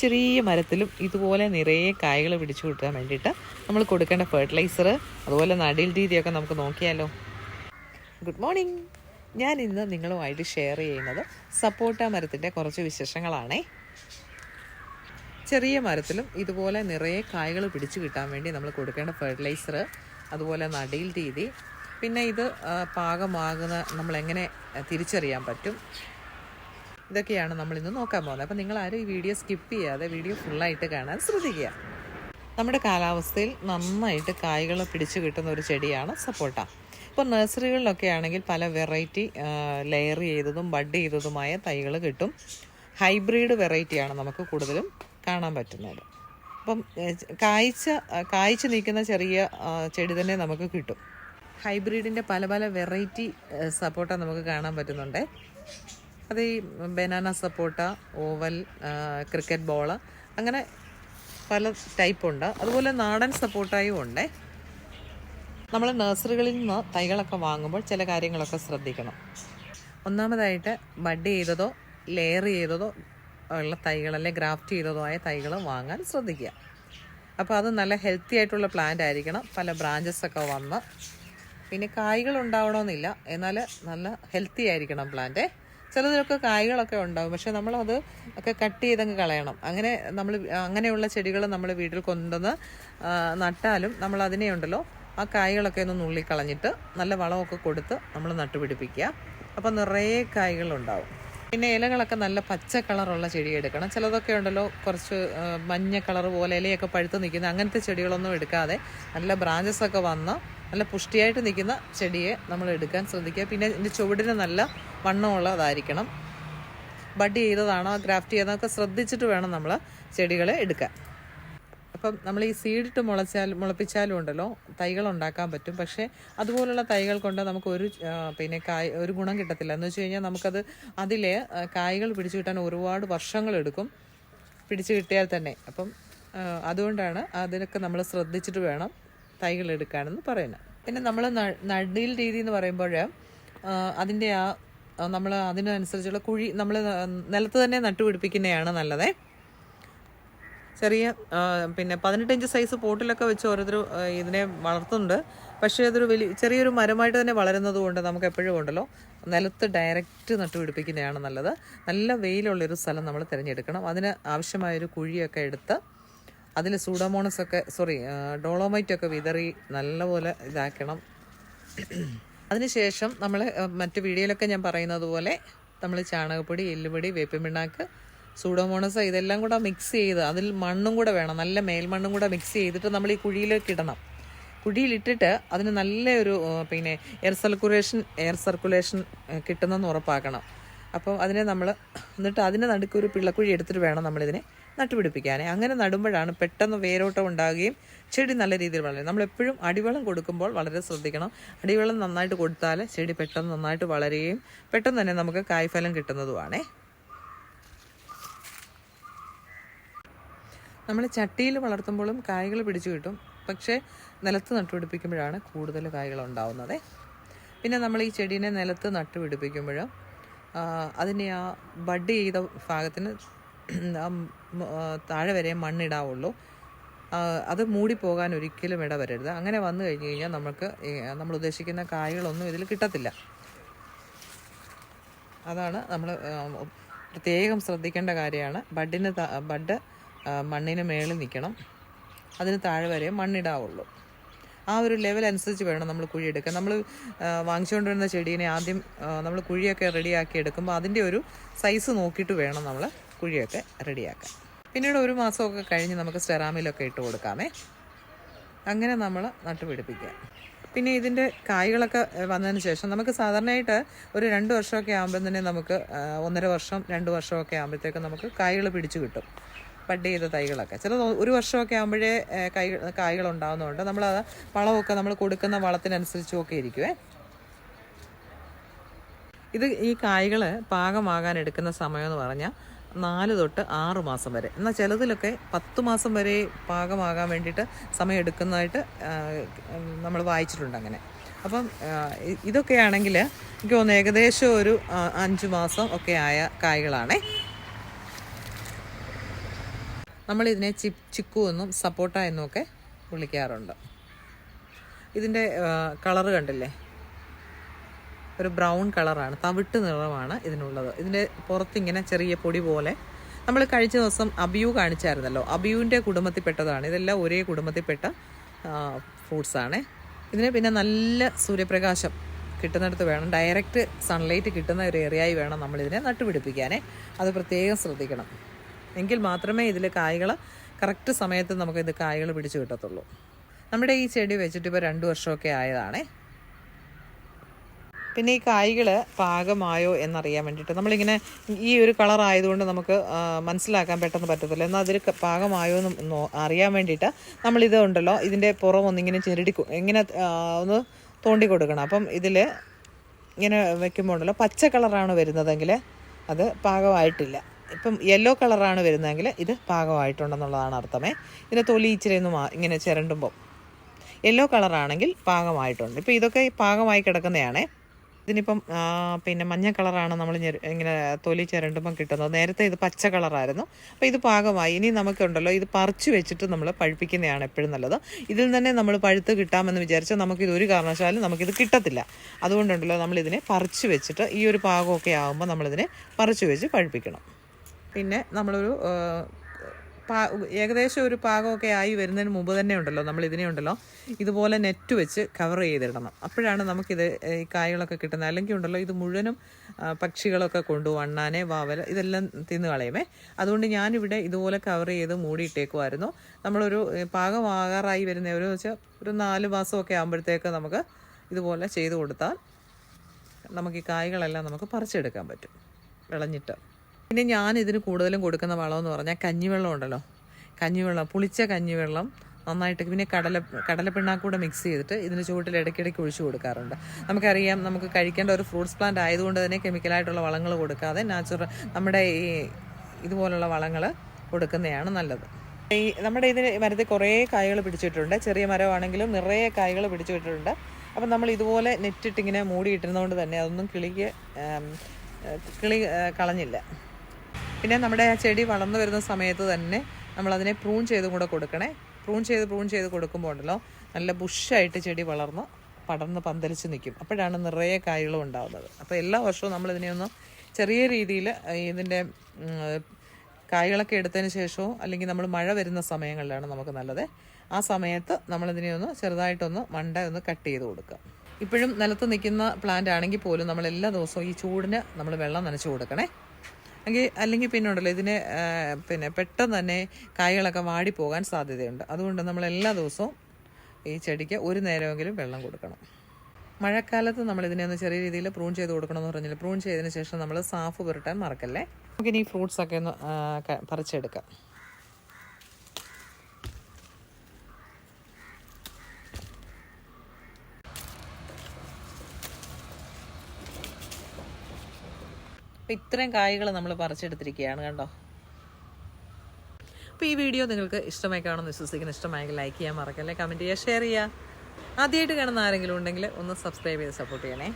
ചെറിയ മരത്തിലും ഇതുപോലെ നിറയെ കായകൾ പിടിച്ചു കിട്ടാൻ വേണ്ടിയിട്ട് നമ്മൾ കൊടുക്കേണ്ട ഫെർട്ടിലൈസർ അതുപോലെ നടീൽ രീതിയൊക്കെ നമുക്ക് നോക്കിയാലോ. ഗുഡ് മോർണിംഗ് ഞാൻ ഇന്ന് നിങ്ങളുമായിട്ട് ഷെയർ ചെയ്യുന്നത് സപ്പോട്ട മരത്തിന്റെ കുറച്ച് വിശേഷങ്ങളാണേ. ചെറിയ മരത്തിലും ഇതുപോലെ നിറയെ കായകൾ പിടിച്ചു കിട്ടാൻ വേണ്ടി നമ്മൾ കൊടുക്കേണ്ട ഫെർട്ടിലൈസർ അതുപോലെ നടീൽ രീതി. പിന്നെ ഇത് പാകമാകുന്ന നമ്മളെങ്ങനെ തിരിച്ചറിയാൻ പറ്റും? ഇതൊക്കെയാണ് നമ്മൾ ഇന്ന് നോക്കാൻ പോകുന്നത്. അപ്പം നിങ്ങൾ ആരും ഈ വീഡിയോ സ്കിപ്പ് ചെയ്യാതെ വീഡിയോ ഫുള്ളായിട്ട് കാണാൻ ശ്രദ്ധിക്കുക. നമ്മുടെ കാലാവസ്ഥയിൽ നന്നായിട്ട് കായ്കൾ പിടിച്ചു കിട്ടുന്ന ഒരു ചെടിയാണ് സപ്പോട്ട. ഇപ്പോൾ നഴ്സറികളിലൊക്കെ ആണെങ്കിൽ പല വെറൈറ്റി ലെയർ ചെയ്തതും ബഡ് ചെയ്തതുമായ തൈകൾ കിട്ടും. ഹൈബ്രിഡ് വെറൈറ്റിയാണ് നമുക്ക് കൂടുതലും കാണാൻ പറ്റുന്നത്. അപ്പം കായ്ച്ച കായ്ച്ചു നിൽക്കുന്ന ചെറിയ ചെടി തന്നെ നമുക്ക് കിട്ടും. ഹൈബ്രിഡിന്റെ പല പല വെറൈറ്റി സപ്പോട്ട നമുക്ക് കാണാൻ പറ്റുന്നുണ്ട്. അത് ഈ banana sapota oval cricket ball അങ്ങനെ പല ടൈപ്പ് ഉണ്ട്. അതുപോലെ നാടൻ സപ്പോട്ടയും ഉണ്ട്. നമ്മൾ നഴ്സറികളിൽ നിന്ന് തൈകളൊക്കെ വാങ്ങുമ്പോൾ ചില കാര്യങ്ങളൊക്കെ ശ്രദ്ധിക്കണം. ഒന്നാമതായിട്ട് ബഡ് ചെയ്തതോ ലെയർ ചെയ്തതോ ഉള്ള തൈകൾ അല്ലെങ്കിൽ ഗ്രാഫ്റ്റ് ചെയ്തതോ ആയ തൈകൾ വാങ്ങാൻ ശ്രദ്ധിക്കുക. അപ്പോൾ അത് നല്ല ഹെൽത്തി ആയിട്ടുള്ള പ്ലാന്റ് ആയിരിക്കണം. പല ബ്രാഞ്ചസ് ഒക്കെ വന്ന്. പിന്നെ കായ്കൾ ഉണ്ടാവണമെന്നില്ല. എന്നാൽ നല്ല ഹെൽത്തി ആയിരിക്കണം പ്ലാന്റ് ചിലതിലൊക്കെ കായ്കളൊക്കെ ഉണ്ടാവും. പക്ഷെ നമ്മളത് ഒക്കെ കട്ട് ചെയ്തങ്ങ് കളയണം. അങ്ങനെ നമ്മൾ അങ്ങനെയുള്ള ചെടികൾ നമ്മൾ വീട്ടിൽ കൊണ്ടുവന്ന് നട്ടാലും നമ്മൾ അതിനെ ഉണ്ടല്ലോ ആ കായ്കളൊക്കെ ഒന്ന് നുള്ളിക്കളഞ്ഞിട്ട് നല്ല വളമൊക്കെ കൊടുത്ത് നമ്മൾ നട്ടുപിടിപ്പിക്കുക. അപ്പോൾ നിറയെ കായ്കളുണ്ടാവും. പിന്നെ ഇലകളൊക്കെ നല്ല പച്ച കളറുള്ള ചെടി എടുക്കണം. ചിലതൊക്കെ ഉണ്ടല്ലോ കുറച്ച് മഞ്ഞ കളർ പോലെ ഇലയൊക്കെ പഴുത്ത് നിൽക്കുന്ന അങ്ങനത്തെ ചെടികളൊന്നും എടുക്കാതെ നല്ല ബ്രാഞ്ചസ് ഒക്കെ വന്ന് നല്ല പുഷ്ടിയായിട്ട് നിൽക്കുന്ന ചെടിയെ നമ്മൾ എടുക്കാൻ ശ്രദ്ധിക്കുക. പിന്നെ ഇതിന്റെ ചുവടിന് നല്ല വണ്ണമുള്ളതായിരിക്കണം. ബഡ് ചെയ്തതാണോ ഗ്രാഫ്റ്റ് ചെയ്തതൊക്കെ ശ്രദ്ധിച്ചിട്ട് വേണം നമ്മൾ ചെടികളെ എടുക്കാൻ. അപ്പം നമ്മൾ ഈ സീഡിട്ട് മുളച്ചാൽ മുളപ്പിച്ചാലും ഉണ്ടല്ലോ തൈകൾ ഉണ്ടാക്കാൻ പറ്റും. പക്ഷേ അതുപോലുള്ള തൈകൾ കൊണ്ട് നമുക്ക് ഒരു പിന്നെ കായ് ഒരു ഗുണം കിട്ടത്തില്ല. എന്ന് വെച്ച് കഴിഞ്ഞാൽ നമുക്കത് അതിലെ കായകൾ പിടിച്ചു കിട്ടാൻ ഒരുപാട് വർഷങ്ങളെടുക്കും പിടിച്ചു കിട്ടിയാൽ തന്നെ. അപ്പം അതുകൊണ്ടാണ് അതിനൊക്കെ നമ്മൾ ശ്രദ്ധിച്ചിട്ട് വേണം തൈകൾ എടുക്കാനെന്ന് പറയുന്നത് പിന്നെ നമ്മൾ നടിയിൽ രീതി എന്ന് പറയുമ്പോൾ അതിന്റെ ആ നമ്മൾ അതിനനുസരിച്ചുള്ള കുഴി നമ്മൾ നിലത്ത് തന്നെ നട്ടുപിടിപ്പിക്കുന്നതാണ് നല്ലത്. ചെറിയ പിന്നെ പതിനെട്ട് ഇഞ്ച് സൈസ് പോട്ടിലൊക്കെ വെച്ച് ഓരോരുത്തർ ഇതിനെ വളർത്തുന്നുണ്ട്. പക്ഷേ അതൊരു വലിയ ചെറിയൊരു മരമായിട്ട് തന്നെ വളരുന്നത് കൊണ്ട് നമുക്ക് എപ്പോഴും ഉണ്ടല്ലോ നിലത്ത് ഡയറക്റ്റ് നട്ടുപിടിപ്പിക്കുന്നതാണ് നല്ലത്. നല്ല വെയിലുള്ളൊരു സ്ഥലം നമ്മൾ തിരഞ്ഞെടുക്കണം. അതിന് ആവശ്യമായൊരു കുഴിയൊക്കെ എടുത്ത് അതിൽ സൂഡോമോണസ് ഒക്കെ സോറി ഡോളോമൈറ്റ് ഒക്കെ വിതറി നല്ലപോലെ ഇതാക്കണം. അതിനുശേഷം നമ്മൾ മറ്റു വീഡിയോയിലൊക്കെ ഞാൻ പറയുന്നത് പോലെ നമ്മൾ ചാണകപ്പൊടി എല്ലുപൊടി വേപ്പിമിണ്ണാക്ക് സൂഡോമോണസ് ഇതെല്ലാം കൂടെ മിക്സ് ചെയ്ത് അതിൽ മണ്ണും കൂടെ വേണം. നല്ല മേൽമണ്ണും കൂടെ മിക്സ് ചെയ്തിട്ട് നമ്മൾ ഈ കുഴിയിലേക്ക് ഇടണം. കുഴിയിലിട്ടിട്ട് അതിന് നല്ലൊരു പിന്നെ എയർ സർക്കുലേഷൻ എയർ സർക്കുലേഷൻ കിട്ടുന്നെന്ന് ഉറപ്പാക്കണം. അപ്പോൾ അതിനെ നമ്മൾ എന്നിട്ട് അതിന്റെ നടുക്ക് ഒരു പിള്ളക്കുഴി എടുത്തിട്ട് വേണം നമ്മളിതിനെ നട്ടുപിടിപ്പിക്കാൻ അങ്ങനെ നടുമ്പോഴാണ് പെട്ടെന്ന് വേരോട്ടം ഉണ്ടാകുകയും ചെടി നല്ല രീതിയിൽ വളരും. നമ്മളെപ്പോഴും അടിവെള്ളം കൊടുക്കുമ്പോൾ വളരെ ശ്രദ്ധിക്കണം. അടിവെള്ളം നന്നായിട്ട് കൊടുത്താൽ ചെടി പെട്ടെന്ന് നന്നായിട്ട് വളരുകയും പെട്ടെന്ന് തന്നെ നമുക്ക് കായ്ഫലം കിട്ടുന്നതുമാണേ. നമ്മൾ ചട്ടിയിൽ വളർത്തുമ്പോഴും കായ്കൾ പിടിച്ചു കിട്ടും. പക്ഷേ നിലത്ത് നട്ടുപിടിപ്പിക്കുമ്പോഴാണ് കൂടുതൽ കായ്കൾ ഉണ്ടാവുന്നത്. പിന്നെ നമ്മൾ ഈ ചെടീനെ നിലത്ത് നട്ടുപിടിപ്പിക്കുമ്പോൾ അതിനെ ആ ബഡ് ചെയ്ത ഭാഗത്തിന് താഴെ വരെ മണ്ണിടാവുള്ളൂ. അത് മൂടിപ്പോകാൻ ഒരിക്കലും ഇടവരരുത്. അങ്ങനെ വന്നു കഴിഞ്ഞ് കഴിഞ്ഞാൽ നമുക്ക് നമ്മൾ ഉദ്ദേശിക്കുന്ന കായ്കളൊന്നും ഇതിൽ കിട്ടത്തില്ല. അതാണ് നമ്മൾ പ്രത്യേകം ശ്രദ്ധിക്കേണ്ട കാര്യമാണ്. ബഡിന് ബഡ് മണ്ണിന് മേളിൽ നിൽക്കണം. അതിന് താഴെ വരെ മണ്ണിടാവുള്ളൂ. ആ ഒരു ലെവൽ അനുസരിച്ച് വേണം നമ്മൾ കുഴി എടുക്കാൻ. നമ്മൾ വാങ്ങിച്ചുകൊണ്ടിരുന്ന ചെടീനെ ആദ്യം നമ്മൾ കുഴിയൊക്കെ റെഡിയാക്കി എടുക്കുമ്പോൾ അതിന്റെ ഒരു സൈസ് നോക്കിയിട്ട് വേണം നമ്മൾ കുഴിയൊക്കെ റെഡിയാക്കാൻ. പിന്നീട് ഒരു മാസമൊക്കെ കഴിഞ്ഞ് നമുക്ക് സ്റ്റെറാമിലൊക്കെ ഇട്ട് കൊടുക്കാമേ. അങ്ങനെ നമ്മൾ നട്ടുപിടിപ്പിക്കുക. പിന്നെ ഇതിന്റെ കായ്കളൊക്കെ വന്നതിന് ശേഷം നമുക്ക് സാധാരണയായിട്ട് ഒരു രണ്ട് വർഷമൊക്കെ ആകുമ്പോൾ തന്നെ നമുക്ക് ഒന്നര വർഷം രണ്ട് വർഷമൊക്കെ ആകുമ്പോഴത്തേക്കും നമുക്ക് കായ്കൾ പിടിച്ചു കിട്ടും. ബഡ് ചെയ്ത തൈകളൊക്കെ. ചിലത് ഒരു വർഷമൊക്കെ ആകുമ്പോഴേ കൈ കായ്കൾ ഉണ്ടാകുന്നതുകൊണ്ട് നമ്മൾ അത് വളമൊക്കെ നമ്മൾ കൊടുക്കുന്ന വളത്തിനനുസരിച്ചും ഒക്കെ ഇരിക്കുവേ. ഇത് ഈ കായ്കൾ പാകമാകാൻ എടുക്കുന്ന സമയം എന്ന് പറഞ്ഞാൽ നാല് തൊട്ട് ആറ് മാസം വരെ. എന്നാൽ ചിലതിലൊക്കെ പത്ത് മാസം വരെ പാകമാകാൻ വേണ്ടിയിട്ട് സമയം എടുക്കുന്നതായിട്ട് നമ്മൾ വായിച്ചിട്ടുണ്ട് അങ്ങനെ. അപ്പം ഇതൊക്കെയാണെങ്കിൽ എനിക്ക് തോന്നുന്നു ഏകദേശം ഒരു അഞ്ച് മാസം ഒക്കെ ആയ കായ്കളാണേ. നമ്മളിതിനെ ചി ചിക്കു എന്നും സപ്പോട്ട എന്നും ഒക്കെ വിളിക്കാറുണ്ട്. ഇതിന്റെ കളറ് കണ്ടില്ലേ? ഒരു ബ്രൗൺ കളറാണ് തവിട്ട് നിറമാണ് ഇതിനുള്ളത്. ഇതിന്റെ പുറത്തിങ്ങനെ ചെറിയ പൊടി പോലെ നമ്മൾ കഴിച്ച ദിവസം അബിയു കാണിച്ചായിരുന്നല്ലോ. അബിയുവിന്റെ കുടുംബത്തിൽപ്പെട്ടതാണ്. ഇതെല്ലാം ഒരേ കുടുംബത്തിൽപ്പെട്ട ഫ്രൂട്ട്സാണ് ഇതിന് പിന്നെ നല്ല സൂര്യപ്രകാശം കിട്ടുന്നിടത്ത് വേണം. ഡയറക്റ്റ് സൺലൈറ്റ് കിട്ടുന്ന ഒരു ഏറിയായി വേണം നമ്മളിതിനെ നട്ടുപിടിപ്പിക്കാനേ. അത് പ്രത്യേകം ശ്രദ്ധിക്കണം. എങ്കിൽ മാത്രമേ ഇതിൽ കായ്കൾ കറക്റ്റ് സമയത്ത് നമുക്ക് ഇത് കായ്കൾ പിടിച്ചു കിട്ടത്തുള്ളൂ. നമ്മുടെ ഈ ചെടി വെച്ചിട്ട് ഇപ്പോൾ രണ്ട് വർഷമൊക്കെ ആയതാണേ. പിന്നെ ഈ കായ്കൾ പാകമായോ എന്നറിയാൻ വേണ്ടിയിട്ട് നമ്മളിങ്ങനെ ഈ ഒരു കളർ ആയതുകൊണ്ട് നമുക്ക് മനസ്സിലാക്കാൻ പെട്ടെന്ന് പറ്റത്തില്ല. എന്നാൽ അതിൽ പാകമായോ എന്ന് അറിയാൻ വേണ്ടിയിട്ട് നമ്മളിത് ഉണ്ടല്ലോ ഇതിന്റെ പുറം ഒന്നിങ്ങനെ ചെരുടി ഇങ്ങനെ ഒന്ന് തോണ്ടി കൊടുക്കണം. അപ്പം ഇതിൽ ഇങ്ങനെ വെക്കുമ്പോൾ ഉണ്ടല്ലോ പച്ച കളറാണ് വരുന്നതെങ്കിൽ അത് പാകമായിട്ടില്ല. ഇപ്പം യെല്ലോ കളറാണ് വരുന്നതെങ്കിൽ ഇത് പാകമായിട്ടുണ്ടെന്നുള്ളതാണ് അർത്ഥമേ. ഇതിന്റെ തൊലി ഇച്ചിരി ഒന്ന് ഇങ്ങനെ ചിരണ്ടുമ്പോൾ യെല്ലോ കളറാണെങ്കിൽ പാകമായിട്ടുണ്ട്. ഇപ്പോൾ ഇതൊക്കെ പാകമായി കിടക്കുന്നതാണേ. ഇതിനിപ്പം പിന്നെ മഞ്ഞ കളറാണ് നമ്മൾ ഇങ്ങനെ തൊലി ചിരണ്ടുമ്പം കിട്ടുന്നത്. നേരത്തെ ഇത് പച്ച കളറായിരുന്നു അപ്പോൾ ഇത് പാകമായി. ഇനി നമുക്കുണ്ടല്ലോ ഇത് പറിച്ചു വെച്ചിട്ട് നമ്മൾ പഴുപ്പിക്കുന്നതാണ് എപ്പോഴും നല്ലത്. ഇതിൽ തന്നെ നമ്മൾ പഴുത്ത് കിട്ടാമെന്ന് വിചാരിച്ചാൽ നമുക്കിത് ഒരു കാരണവശാലും നമുക്കിത് കിട്ടത്തില്ല. അതുകൊണ്ടുണ്ടല്ലോ നമ്മളിതിനെ പറിച്ചു വെച്ചിട്ട് ഈ ഒരു പാകമൊക്കെ ആകുമ്പോൾ നമ്മളിതിനെ പറിച്ചു വെച്ച് പഴുപ്പിക്കണം. പിന്നെ നമ്മളൊരു പാ ഏകദേശം ഒരു പാകമൊക്കെ ആയി വരുന്നതിന് മുമ്പ് തന്നെ ഉണ്ടല്ലോ നമ്മൾ ഇതിനെ ഉണ്ടല്ലോ ഇതുപോലെ നെറ്റ് വെച്ച് കവർ ചെയ്തിടണം. അപ്പോഴാണ് നമുക്കിത് ഈ കായകളൊക്കെ കിട്ടുന്നത്. അല്ലെങ്കിൽ ഉണ്ടല്ലോ ഇത് മുഴുവനും പക്ഷികളൊക്കെ കൊണ്ടു വണ്ണാനെ വാവൽ ഇതെല്ലാം തിന്നു കളയുമേ. അതുകൊണ്ട് ഞാനിവിടെ ഇതുപോലെ കവർ ചെയ്ത് മൂടിയിട്ടേക്കുമായിരുന്നു നമ്മളൊരു പാകമാകാറായി വരുന്ന ഒരു വെച്ചാൽ ഒരു നാല് മാസമൊക്കെ ആകുമ്പോഴത്തേക്ക് നമുക്ക് ഇതുപോലെ ചെയ്ത് കൊടുത്താൽ നമുക്ക് ഈ കായകളെല്ലാം നമുക്ക് പറിച്ചെടുക്കാൻ പറ്റും. വിളഞ്ഞിട്ട്. പിന്നെ ഞാൻ ഇതിന് കൂടുതലും കൊടുക്കുന്ന വളം എന്ന് പറഞ്ഞാൽ കഞ്ഞിവെള്ളം ഉണ്ടല്ലോ. കഞ്ഞിവെള്ളം പുളിച്ച കഞ്ഞിവെള്ളം നന്നായിട്ട് പിന്നെ കടല കടലപ്പിണ്ണാക്കൂടെ മിക്സ് ചെയ്തിട്ട് ഇതിന് ചുവട്ടിൽ ഇടയ്ക്കിടയ്ക്ക് ഒഴിച്ചു കൊടുക്കാറുണ്ട്. നമുക്കറിയാം നമുക്ക് കഴിക്കേണ്ട ഒരു ഫ്രൂട്ട്സ് പ്ലാന്റ് ആയതുകൊണ്ട് തന്നെ കെമിക്കലായിട്ടുള്ള വളങ്ങൾ കൊടുക്കാതെ നാച്ചുറൽ നമ്മുടെ ഈ ഇതുപോലുള്ള വളങ്ങൾ കൊടുക്കുന്നതാണ് നല്ലത്. ഈ നമ്മുടെ ഇതിന് മരത്തിൽ കുറേ കായ്കൾ പിടിച്ചിട്ടുണ്ട്. ചെറിയ മരമാണെങ്കിലും നിറയെ കായ്കൾ പിടിച്ചിട്ടുണ്ട്. അപ്പം നമ്മൾ ഇതുപോലെ നെറ്റിട്ടിങ്ങനെ മൂടിയിട്ടിരുന്നതുകൊണ്ട് തന്നെ അതൊന്നും കിളിക്ക് കിളി കളഞ്ഞില്ല. പിന്നെ നമ്മുടെ ചെടി വളർന്നു വരുന്ന സമയത്ത് തന്നെ നമ്മളതിനെ പ്രൂൺ ചെയ്തും കൂടെ കൊടുക്കണേ. പ്രൂൺ ചെയ്ത് പ്രൂൺ ചെയ്ത് കൊടുക്കുമ്പോൾ ഉണ്ടല്ലോ നല്ല ബുഷായിട്ട് ചെടി വളർന്ന് പടർന്ന് പന്തലിച്ച് നിൽക്കും അപ്പോഴാണ് നിറയെ കായ്കളും ഉണ്ടാകുന്നത് അപ്പോൾ എല്ലാ വർഷവും നമ്മളിതിനെ ഒന്ന് ചെറിയ രീതിയിൽ ഇതിന്റെ കായ്കളൊക്കെ എടുത്തതിന് ശേഷവും അല്ലെങ്കിൽ നമ്മൾ മഴ വരുന്ന സമയങ്ങളിലാണ് നമുക്ക് നല്ലത്. ആ സമയത്ത് നമ്മളിതിനെ ഒന്ന് ചെറുതായിട്ടൊന്ന് മണ്ട ഒന്ന് കട്ട് ചെയ്ത് കൊടുക്കുക. ഇപ്പോഴും നിലത്ത് നിൽക്കുന്ന പ്ലാന്റ് ആണെങ്കിൽ പോലും നമ്മൾ എല്ലാ ദിവസവും ഈ ചൂടിന് നമ്മൾ വെള്ളം നനച്ചു കൊടുക്കണേ. എങ്കിൽ അല്ലെങ്കിൽ പിന്നെ ഉണ്ടല്ലോ ഇതിന് പിന്നെ പെട്ടെന്ന് തന്നെ കായ്കളൊക്കെ വാടിപ്പോകാൻ സാധ്യതയുണ്ട്. അതുകൊണ്ട് നമ്മൾ എല്ലാ ദിവസവും ഈ ചെടിക്ക് ഒരു നേരമെങ്കിലും വെള്ളം കൊടുക്കണം. മഴക്കാലത്ത് നമ്മൾ ഇതിനെ ഒന്ന് ചെറിയ രീതിയിൽ പ്രൂൺ ചെയ്ത് കൊടുക്കണമെന്ന് പറഞ്ഞില്ല? പ്രൂൺ ചെയ്തതിന് ശേഷം നമ്മൾ സാഫ് പുരട്ടാൻ മറക്കല്ലേ? നമുക്കിനി ഫ്രൂട്ട്സൊക്കെ ഒന്ന് പറിച്ചെടുക്കാം. അപ്പം ഇത്രയും കായ്കൾ നമ്മൾ പറിച്ചെടുത്തിരിക്കുകയാണ് കണ്ടോ? അപ്പോൾ ഈ വീഡിയോ നിങ്ങൾക്ക് ഇഷ്ടമായി കാണുമെന്ന് വിശ്വസിക്കുന്നു. ഇഷ്ടമായെങ്കിൽ ലൈക്ക് ചെയ്യാൻ മറക്കല്ലേ കമന്റ് ചെയ്യുക ഷെയർ ചെയ്യുക. ആദ്യമായിട്ട് കാണുന്ന ആരെങ്കിലും ഉണ്ടെങ്കിൽ ഒന്ന് സബ്സ്ക്രൈബ് ചെയ്ത് സപ്പോർട്ട് ചെയ്യണേ.